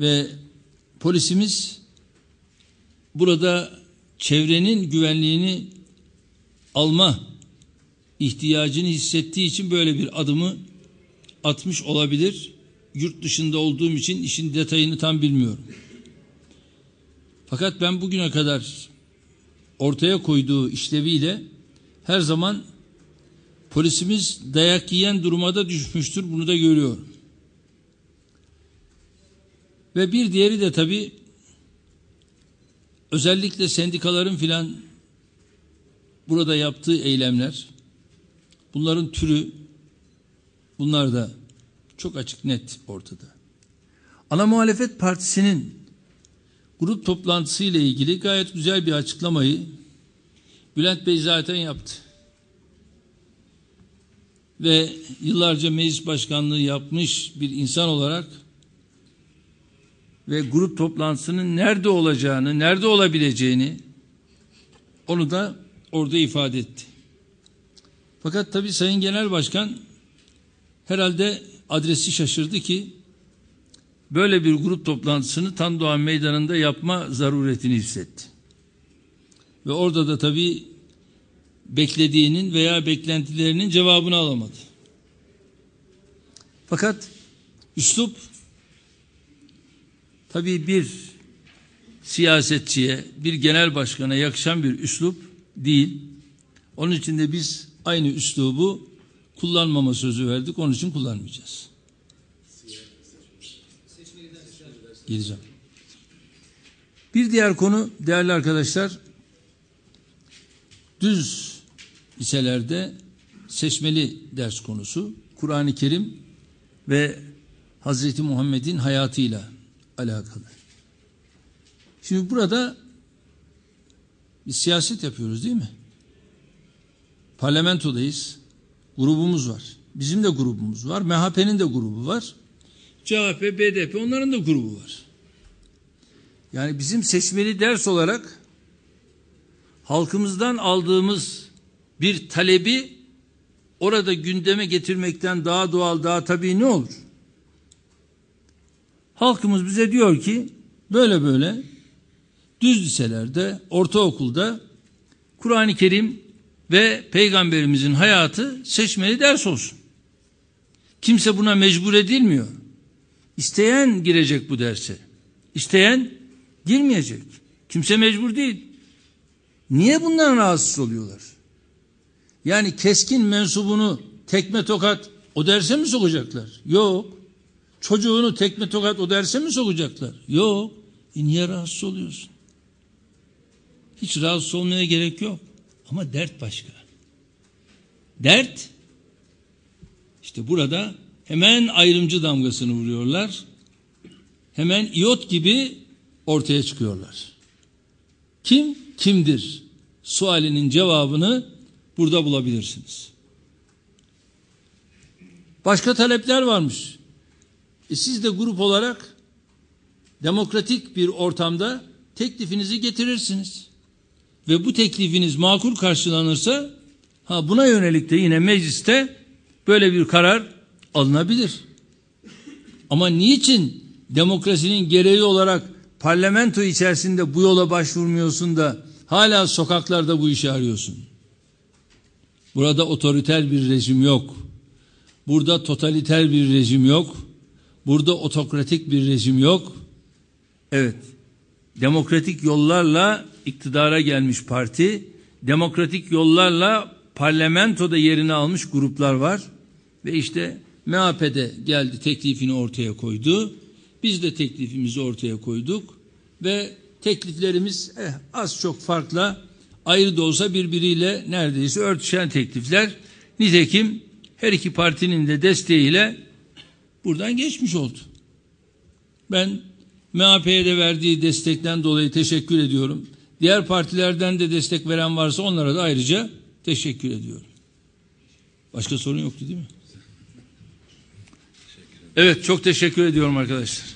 Ve polisimiz burada çevrenin güvenliğini alma ihtiyacını hissettiği için böyle bir adımı atmış olabilir. Yurt dışında olduğum için işin detayını tam bilmiyorum. Fakat ben bugüne kadar ortaya koyduğu işleviyle her zaman polisimiz dayak yiyen duruma da düşmüştür. Bunu da görüyorum. Ve bir diğeri de tabii özellikle sendikaların filan burada yaptığı eylemler bunların türü bunlar da çok açık net ortada. Ana muhalefet partisinin grup toplantısı ile ilgili gayet güzel bir açıklamayı Bülent Bey zaten yaptı. Ve yıllarca meclis başkanlığı yapmış bir insan olarak ve grup toplantısının nerede olacağını, nerede olabileceğini onu da orada ifade etti. Fakat tabii Sayın Genel Başkan herhalde adresi şaşırdı ki böyle bir grup toplantısını Tan Doğan Meydanı'nda yapma zaruretini hissetti. Ve orada da tabii beklediğinin veya beklentilerinin cevabını alamadı. Fakat üslup tabii bir siyasetçiye, bir genel başkana yakışan bir üslup değil. Onun için de biz aynı üslubu kullanmama sözü verdik. Onun için kullanmayacağız. Geleceğim. Bir diğer konu değerli arkadaşlar düz liselerde seçmeli ders konusu Kur'an-ı Kerim ve Hazreti Muhammed'in hayatıyla alakalı. Şimdi burada bir siyaset yapıyoruz değil mi? Parlamentodayız. Grubumuz var. Bizim de grubumuz var. MHP'nin de grubu var. CHP, BDP onların da grubu var. Yani bizim seçmeli ders olarak halkımızdan aldığımız bir talebi orada gündeme getirmekten daha doğal, daha tabii ne olur? Halkımız bize diyor ki böyle böyle düz liselerde, ortaokulda Kur'an-ı Kerim ve Peygamberimizin hayatı seçmeli ders olsun. Kimse buna mecbur edilmiyor. İsteyen girecek bu derse. İsteyen girmeyecek. Kimse mecbur değil. Niye bundan rahatsız oluyorlar? Yani keskin mensubunu tekme tokat o derse mi sokacaklar? Yok. Çocuğunu tekme tokat o derse mi sokacaklar? Yok. E niye rahatsız oluyorsun? Hiç rahatsız olmaya gerek yok. Ama dert başka. Dert işte burada hemen ayrımcı damgasını vuruyorlar. Hemen iot gibi ortaya çıkıyorlar. Kim kimdir? Sualinin cevabını burada bulabilirsiniz. Başka talepler varmış. E siz de grup olarak demokratik bir ortamda teklifinizi getirirsiniz. Ve bu teklifiniz makul karşılanırsa ha buna yönelik de yine mecliste böyle bir karar alınabilir. Ama niçin demokrasinin gereği olarak parlamento içerisinde bu yola başvurmuyorsun da hala sokaklarda bu işi arıyorsun? Burada otoriter bir rejim yok. Burada totaliter bir rejim yok. Burada otokratik bir rejim yok. Evet. Demokratik yollarla iktidara gelmiş parti, demokratik yollarla parlamentoda yerini almış gruplar var. Ve işte MHP'de geldi teklifini ortaya koydu. Biz de teklifimizi ortaya koyduk. Ve tekliflerimiz eh, az çok farklı ayrı da olsa birbiriyle neredeyse örtüşen teklifler. Nitekim her iki partinin de desteğiyle buradan geçmiş oldu. Ben MHP'ye de verdiği destekten dolayı teşekkür ediyorum. Diğer partilerden de destek veren varsa onlara da ayrıca teşekkür ediyorum. Başka sorun yoktu değil mi? Evet çok teşekkür ediyorum arkadaşlar.